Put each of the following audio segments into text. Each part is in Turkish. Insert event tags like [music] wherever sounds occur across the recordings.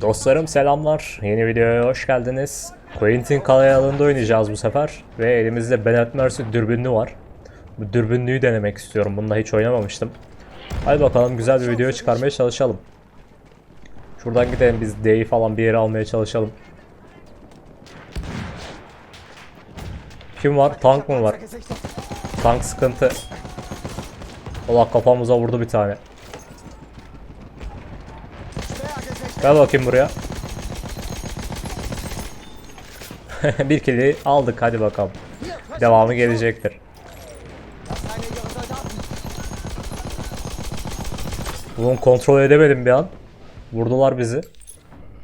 Dostlarım selamlar. Yeni videoya hoş geldiniz. Quentin Kalayalı'nda oynayacağız bu sefer. Ve elimizde Bennett Mercy dürbünlü var. Bu dürbünlüyü denemek istiyorum. Bunda hiç oynamamıştım. Hadi bakalım güzel bir video çıkarmaya çalışalım. Şuradan gidelim biz D'yi falan bir yere almaya çalışalım. Kim var? Tank mı var? Tank sıkıntı. Allah kafamıza vurdu bir tane. Gel bakayım buraya. [laughs] bir kili aldık hadi bakalım. Devamı gelecektir. Bunu kontrol edemedim bir an. Vurdular bizi.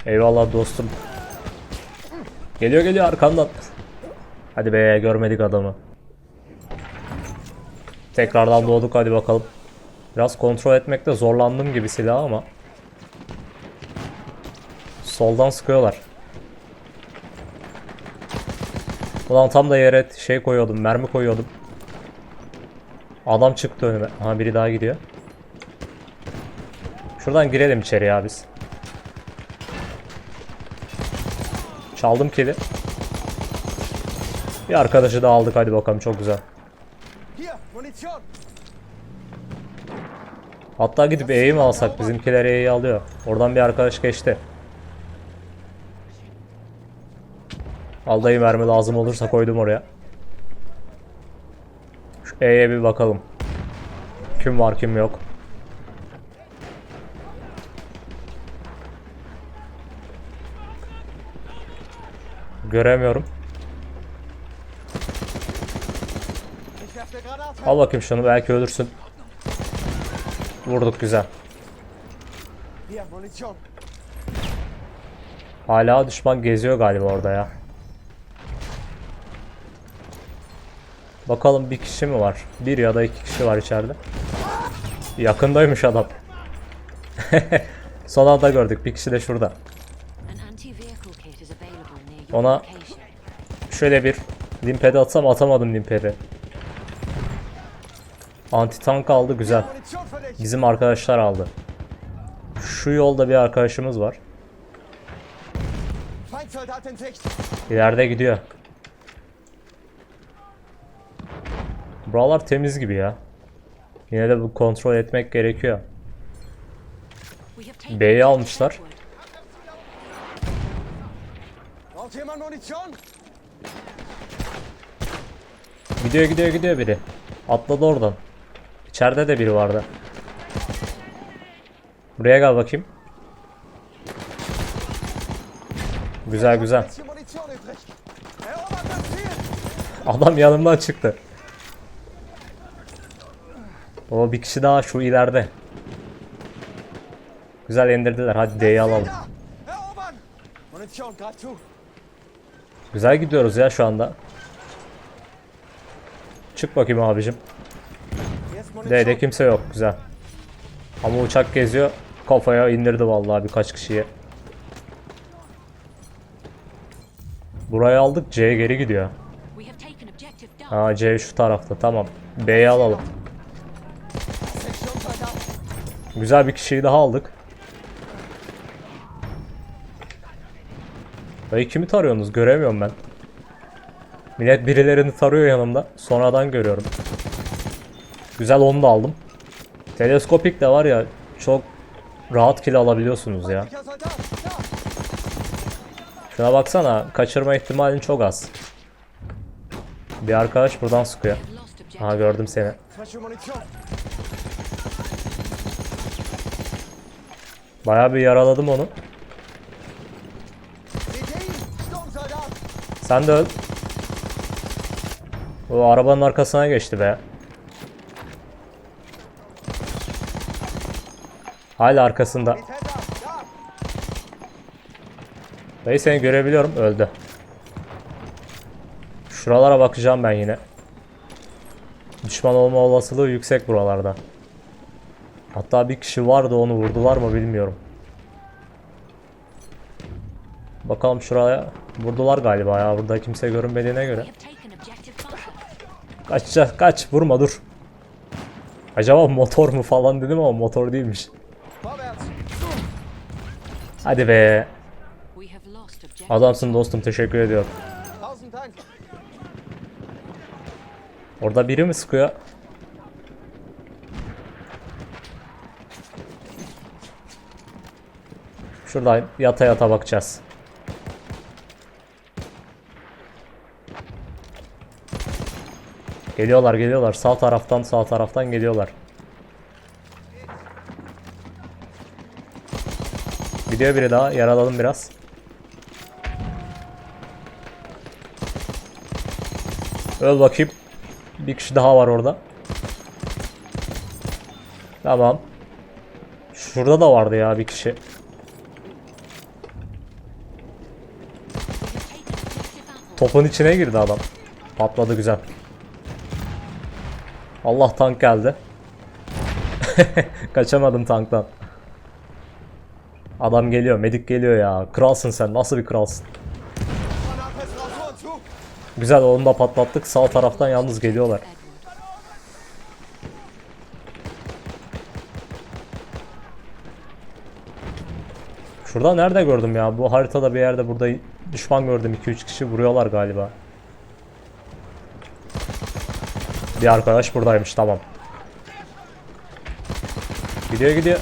Eyvallah dostum. Geliyor geliyor arkamdan. Hadi be görmedik adamı. Tekrardan doğduk hadi bakalım. Biraz kontrol etmekte zorlandım gibi silah ama. Soldan sıkıyorlar. Ulan tam da yere şey koyuyordum, mermi koyuyordum. Adam çıktı önüme. Ha biri daha gidiyor. Şuradan girelim içeri ya biz. Çaldım kedi. Bir arkadaşı da aldık hadi bakalım çok güzel. Hatta gidip E'yi mi alsak? Bizimkiler E'yi alıyor. Oradan bir arkadaş geçti. Al dayı mermi lazım olursa koydum oraya. Şu E'ye bir bakalım. Kim var kim yok. Göremiyorum. Al bakayım şunu belki ölürsün. Vurduk güzel. Hala düşman geziyor galiba orada ya. Bakalım bir kişi mi var? Bir ya da iki kişi var içeride. Yakındaymış adam. [laughs] Son anda gördük. Bir kişi de şurada. Ona şöyle bir limpede atsam atamadım limpede. Anti tank aldı güzel. Bizim arkadaşlar aldı. Şu yolda bir arkadaşımız var. İleride gidiyor. Buralar temiz gibi ya. Yine de bu kontrol etmek gerekiyor. B'yi almışlar. Gidiyor gidiyor gidiyor biri. Atladı oradan. İçeride de biri vardı. Buraya gel bakayım. Güzel güzel. Adam yanımdan çıktı. O bir kişi daha şu ileride. Güzel indirdiler. Hadi D'yi alalım. Güzel gidiyoruz ya şu anda. Çık bakayım abicim. D'de kimse yok. Güzel. Ama uçak geziyor. Kafaya indirdi vallahi birkaç kişiye. Burayı aldık. C geri gidiyor. Ha C şu tarafta. Tamam. B'yi alalım. Güzel bir kişiyi daha aldık. Dayı kimi tarıyorsunuz? Göremiyorum ben. Millet birilerini tarıyor yanımda. Sonradan görüyorum. Güzel onu da aldım. Teleskopik de var ya çok rahat kill alabiliyorsunuz ya. Şuna baksana kaçırma ihtimalin çok az. Bir arkadaş buradan sıkıyor. Aha gördüm seni. Bayağı bir yaraladım onu. Sen de öl. O arabanın arkasına geçti be. Hala arkasında. Dayı seni görebiliyorum. Öldü. Şuralara bakacağım ben yine. Düşman olma olasılığı yüksek buralarda. Hatta bir kişi vardı onu vurdular mı bilmiyorum. Bakalım şuraya. Vurdular galiba ya. Burada kimse görünmediğine göre. Kaç kaç vurma dur. Acaba motor mu falan dedim ama motor değilmiş. Hadi be. Adamsın dostum teşekkür ediyorum. Orada biri mi sıkıyor? Şuradan yata yata bakacağız. Geliyorlar geliyorlar. Sağ taraftan sağ taraftan geliyorlar. Gidiyor biri daha. Yaraladım biraz. Öl bakayım. Bir kişi daha var orada. Tamam. Şurada da vardı ya bir kişi. Topun içine girdi adam. Patladı güzel. Allah tank geldi. [laughs] Kaçamadım tanktan. Adam geliyor, medik geliyor ya. Kralsın sen, nasıl bir kralsın? Güzel, onu da patlattık. Sağ taraftan yalnız geliyorlar. Şurada nerede gördüm ya? Bu haritada bir yerde burada düşman gördüm. 2-3 kişi vuruyorlar galiba. Bir arkadaş buradaymış tamam. Gidiyor gidiyor.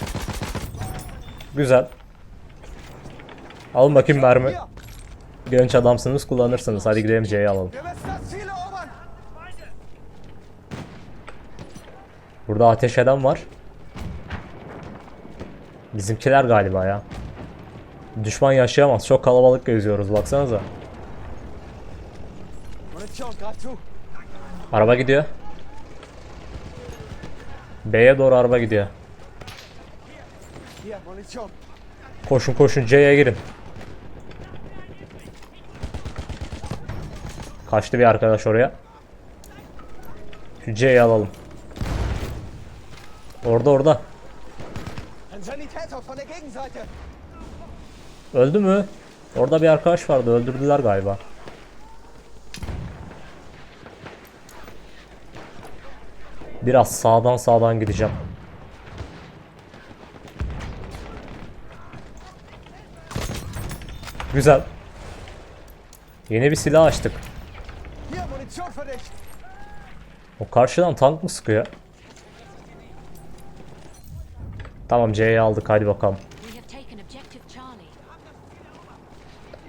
Güzel. Alın bakayım mermi. Genç adamsınız kullanırsınız. Hadi gidelim C'yi alalım. Burada ateş eden var. Bizimkiler galiba ya. Düşman yaşayamaz. Çok kalabalık geziyoruz baksanıza. Araba gidiyor. B'ye doğru araba gidiyor. Koşun koşun C'ye girin. Kaçtı bir arkadaş oraya. Şu C'yi alalım. Orada orada. Öldü mü? Orada bir arkadaş vardı. Öldürdüler galiba. Biraz sağdan sağdan gideceğim. Güzel. Yeni bir silah açtık. O karşıdan tank mı sıkıyor? Tamam C'yi aldık hadi bakalım.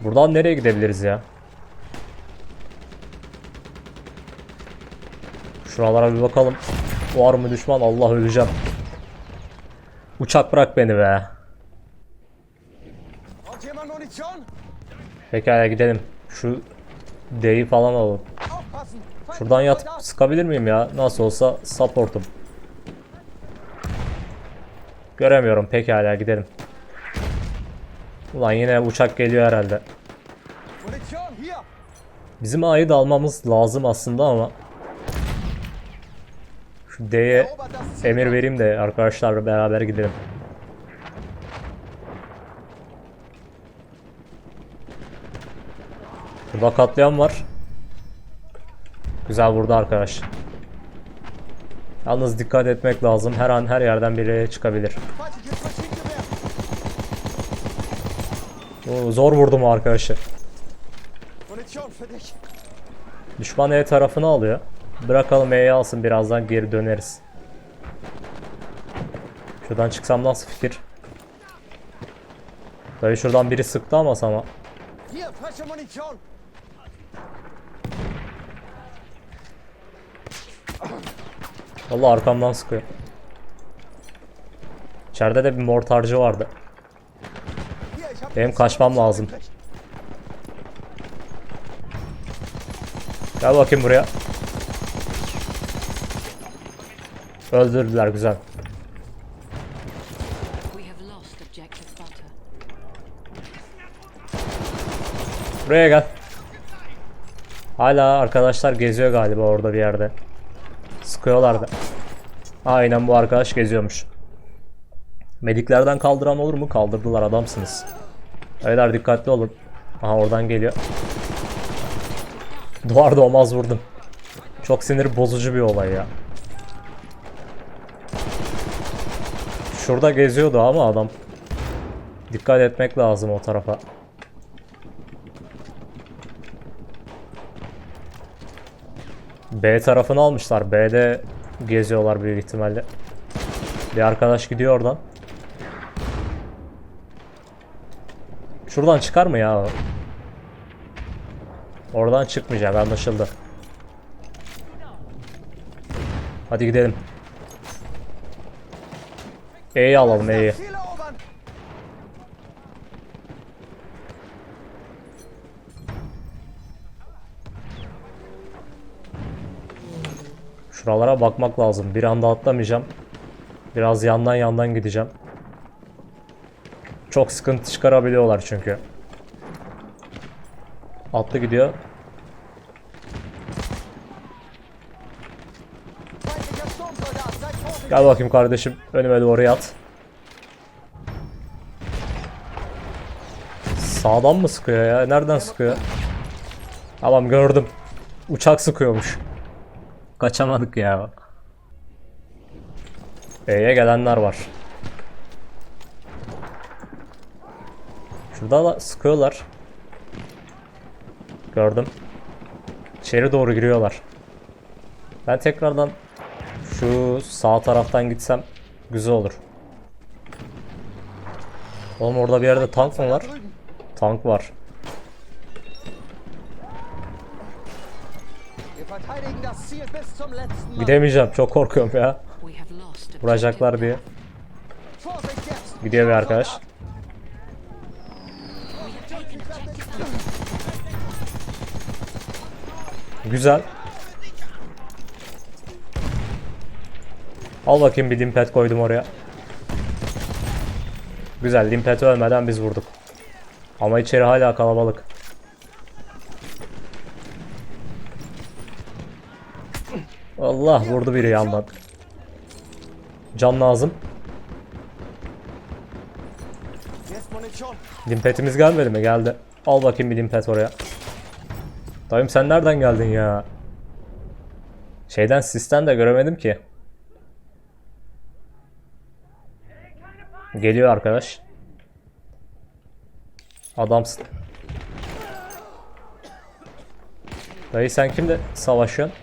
Buradan nereye gidebiliriz ya? Şuralara bir bakalım. Var mı düşman? Allah öleceğim. Uçak bırak beni be. Pekala gidelim. Şu D'yi falan alalım. Şuradan yatıp sıkabilir miyim ya? Nasıl olsa supportum. Göremiyorum. Pekala gidelim. Ulan yine uçak geliyor herhalde. Bizim A'yı da almamız lazım aslında ama şu D'ye emir vereyim de arkadaşlarla beraber gidelim. Burada katliam var. Güzel vurdu arkadaş. Yalnız dikkat etmek lazım. Her an her yerden biri çıkabilir. Oo, zor vurdum arkadaşı. Düşman E tarafını alıyor. Bırakalım E'yi alsın birazdan geri döneriz. Şuradan çıksam nasıl fikir? Dayı şuradan biri sıktı ama sana. Vallahi arkamdan sıkıyor. İçeride de bir mortarcı vardı. Benim kaçmam lazım. Gel bakayım buraya. Öldürdüler güzel. Buraya gel. Hala arkadaşlar geziyor galiba orada bir yerde. Sıkıyorlardı. Aynen bu arkadaş geziyormuş. Mediklerden kaldıran olur mu? Kaldırdılar adamsınız. Beyler dikkatli olun. Aha oradan geliyor. Doğar doğmaz vurdum. Çok sinir bozucu bir olay ya. Şurada geziyordu ama adam. Dikkat etmek lazım o tarafa. B tarafını almışlar. B'de geziyorlar büyük ihtimalle. Bir arkadaş gidiyor oradan. Şuradan çıkar mı ya? Oradan çıkmayacak anlaşıldı. Hadi gidelim. E'yi alalım E'yi. Şuralara bakmak lazım. Bir anda atlamayacağım. Biraz yandan yandan gideceğim. Çok sıkıntı çıkarabiliyorlar çünkü. Atlı gidiyor. Gel bakayım kardeşim. Önüme doğru yat. Sağdan mı sıkıyor ya? Nereden sıkıyor? Tamam gördüm. Uçak sıkıyormuş. Kaçamadık ya. B'ye gelenler var. Şurada da sıkıyorlar. Gördüm. İçeri doğru giriyorlar. Ben tekrardan şu sağ taraftan gitsem güzel olur. Oğlum orada bir yerde tank mı var? Tank var. Gidemeyeceğim çok korkuyorum ya. Vuracaklar diye. Gidiyor bir arkadaş. Güzel. Al bakayım bir limpet koydum oraya. Güzel limpet ölmeden biz vurduk. Ama içeri hala kalabalık. Allah vurdu biri yandan. Can lazım. Limpetimiz gelmedi mi? Geldi. Al bakayım bir limpet oraya. Dayım sen nereden geldin ya? Şeyden sisten de göremedim ki. Geliyor arkadaş. Adamsın. Dayı sen kimle savaşıyorsun?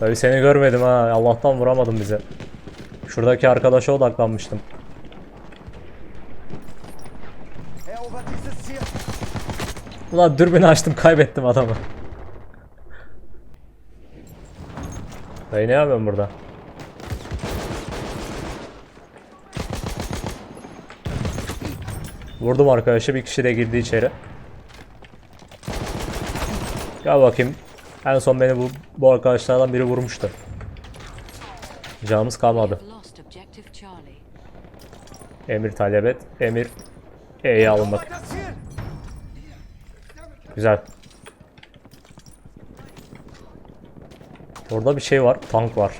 Dayı seni görmedim ha. Allah'tan vuramadın bize. Şuradaki arkadaşa odaklanmıştım. Ulan dürbünü açtım kaybettim adamı. Dayı ne yapıyorsun burada? Vurdum arkadaşı bir kişi de girdi içeri. Gel bakayım. En son beni bu, bu arkadaşlardan biri vurmuştu. Canımız kalmadı. Emir talep et. Emir E'yi alın bak. Erobert das Ziel! Güzel. Orada bir şey var. Tank var.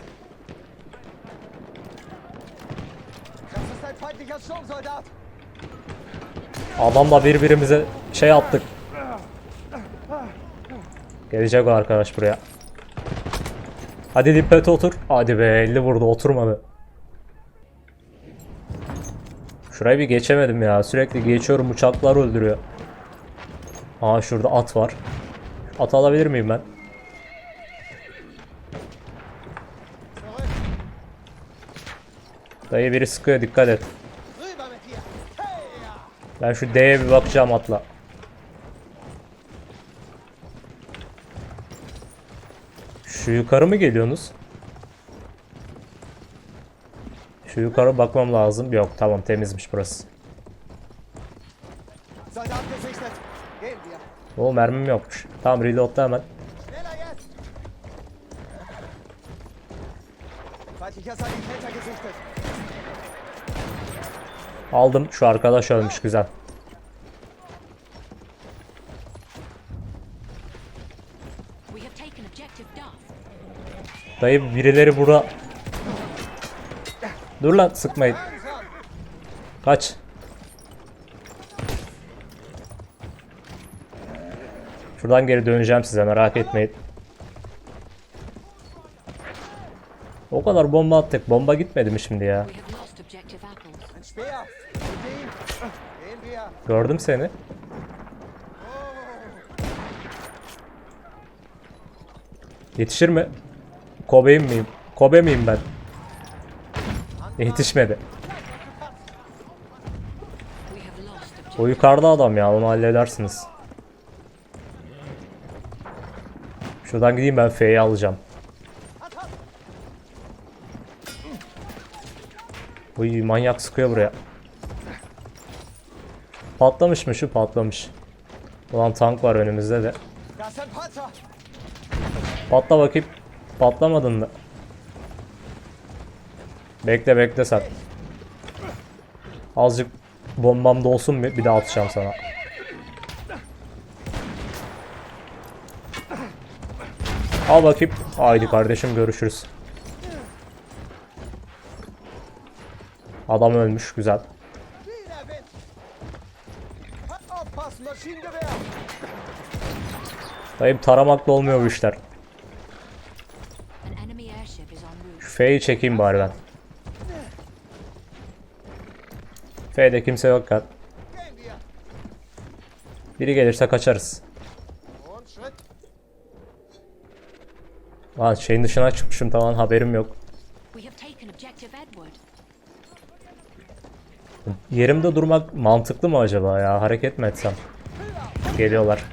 Adamla birbirimize şey attık. Gelecek o arkadaş buraya. Hadi limpet otur. Hadi be 50 vurdu oturmadı. Şurayı bir geçemedim ya. Sürekli geçiyorum uçaklar öldürüyor. Aa şurada at var. At alabilir miyim ben? Dayı biri sıkıyor dikkat et. Ben şu D'ye bir bakacağım atla. Şu yukarı mı geliyorsunuz? Şu yukarı bakmam lazım. Yok tamam temizmiş burası. O mermim yokmuş. Tamam reloadla hemen. Feindlicher Sanitäter gesichtet! Aldım. Şu arkadaş ölmüş güzel. Dayı birileri bura. Dur lan sıkmayın. Kaç. Şuradan geri döneceğim size merak etmeyin. O kadar bomba attık. Bomba gitmedi mi şimdi ya? Gördüm seni. Yetişir mi? Kobe'yim miyim? Kobe miyim ben? Yetişmedi. O yukarıda adam ya onu halledersiniz. Şuradan gideyim ben F'yi alacağım. Uy manyak sıkıyor buraya. Patlamış mı şu patlamış. Ulan tank var önümüzde de. Da. Patla bakayım. Patlamadın mı? Bekle bekle sen. Azıcık bombam dolsun bir, bir daha atacağım sana. Al bakayım. Haydi kardeşim görüşürüz. Adam ölmüş güzel. Dayım taramakla olmuyor bu işler. Şu F'yi çekeyim bari ben. F'de kimse yok wir. Biri gelirse kaçarız. Lan şeyin dışına çıkmışım tamam haberim yok. Yerimde durmak mantıklı mı acaba ya? Hareket mi etsem? Geliyorlar.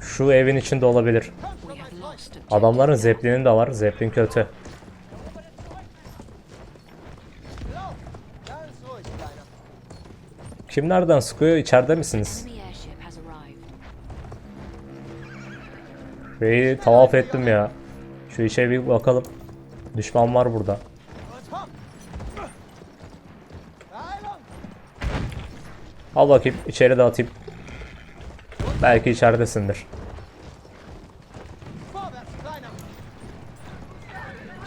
Şu evin içinde olabilir. Adamların zeplinin de var. Zeplin kötü. Kim nereden sıkıyor? İçeride misiniz? Beyi tavaf ettim ya. Şu içe bir bakalım. Düşman var burada. Al bakayım içeri de atayım. Belki içeridesindir.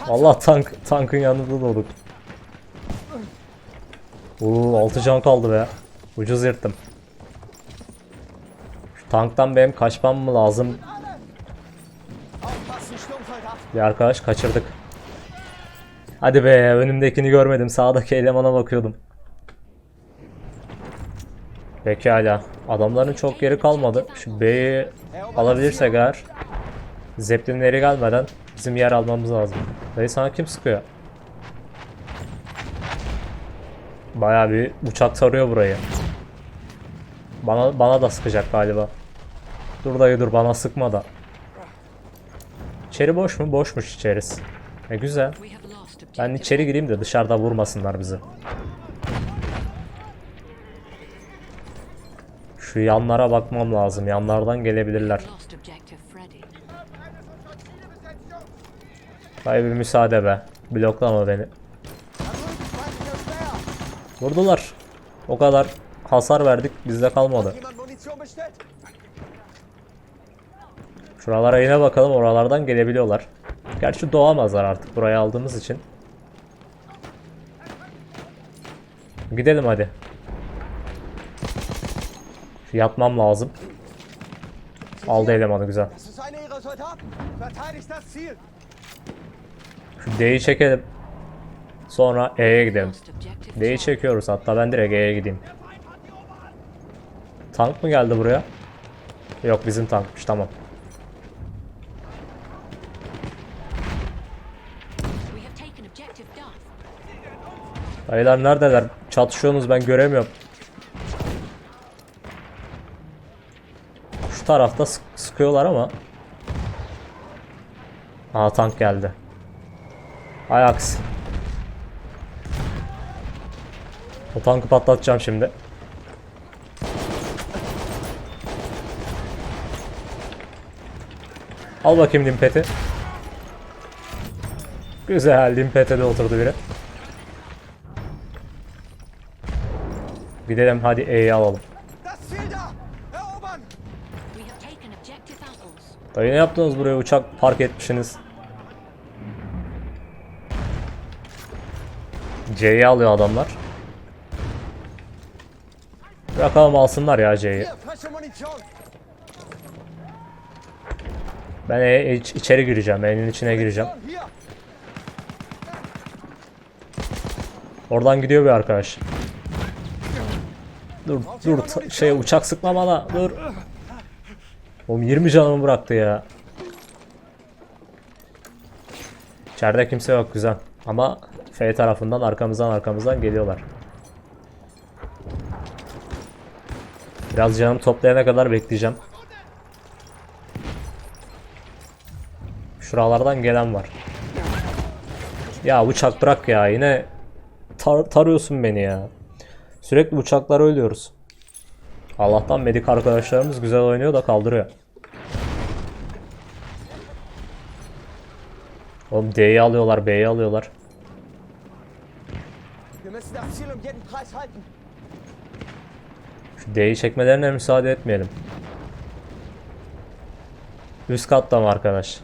Allah tank tankın yanında doğduk. Oo 6 can kaldı be. Ucuz yırttım. Şu tanktan benim kaçmam mı lazım? Bir arkadaş kaçırdık. Hadi be önümdekini görmedim. Sağdaki elemana bakıyordum. Pekala. Adamların çok geri kalmadı. Şu B'yi alabilirsek eğer Zeppelinleri gelmeden bizim yer almamız lazım. Dayı sana kim sıkıyor? Bayağı bir uçak sarıyor burayı. Bana bana da sıkacak galiba. Dur dayı dur bana sıkma da. İçeri boş mu? Boşmuş içerisi. E güzel. Ben içeri gireyim de dışarıda vurmasınlar bizi. Şu yanlara bakmam lazım. Yanlardan gelebilirler. Dayı bir müsaade be. Bloklama beni. Vurdular. O kadar hasar verdik. Bizde kalmadı. Şuralara yine bakalım. Oralardan gelebiliyorlar. Gerçi doğamazlar artık burayı aldığımız için. Gidelim hadi. Yatmam lazım. Aldı elemanı güzel. Şu D'yi çekelim. Sonra E'ye gidelim. D'yi çekiyoruz hatta ben direkt E'ye gideyim. Tank mı geldi buraya? Yok bizim tankmış tamam. Dayılar neredeler? Çatışıyorsunuz ben göremiyorum. Şu tarafta sık- sıkıyorlar ama. Aa tank geldi. Ajax. O tankı patlatacağım şimdi. Al bakayım limpeti. Güzel limpete de oturdu biri. Gidelim hadi E'yi alalım. Dayı ne yaptınız buraya uçak park etmişsiniz. C'yi alıyor adamlar. Bırakalım alsınlar ya C'yi. Ben e- iç- içeri gireceğim. Elin içine gireceğim. Oradan gidiyor bir arkadaş. Dur dur şey uçak sıkma bana dur. Oğlum 20 canımı bıraktı ya. İçeride kimse yok güzel. Ama F tarafından arkamızdan arkamızdan geliyorlar. Biraz canım toplayana kadar bekleyeceğim. Şuralardan gelen var. Ya uçak bırak ya yine tar- tarıyorsun beni ya. Sürekli uçaklara ölüyoruz. Allah'tan medik arkadaşlarımız güzel oynuyor da kaldırıyor. Oğlum D'yi alıyorlar, B'yi alıyorlar. Şu D'yi çekmelerine müsaade etmeyelim. Üst katta mı arkadaş?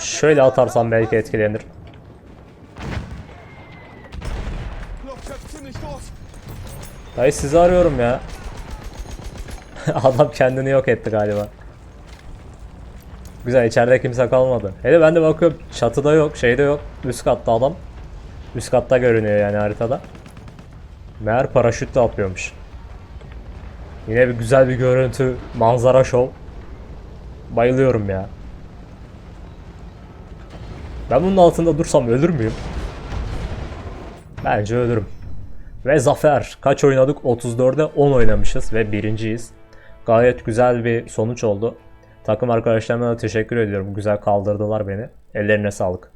Şöyle atarsam belki etkilenir. Dayı sizi arıyorum ya. [laughs] Adam kendini yok etti galiba. Güzel içeride kimse kalmadı. Hele ben de bakıyorum çatıda yok şeyde yok. Üst katta adam. Üst katta görünüyor yani haritada. Meğer paraşütle atlıyormuş. Yine bir güzel bir görüntü. Manzara şov. Bayılıyorum ya. Ben bunun altında dursam ölür müyüm? Bence ölürüm. Ve zafer. Kaç oynadık? 34'e 10 oynamışız ve birinciyiz. Gayet güzel bir sonuç oldu. Takım arkadaşlarıma da teşekkür ediyorum. Güzel kaldırdılar beni. Ellerine sağlık.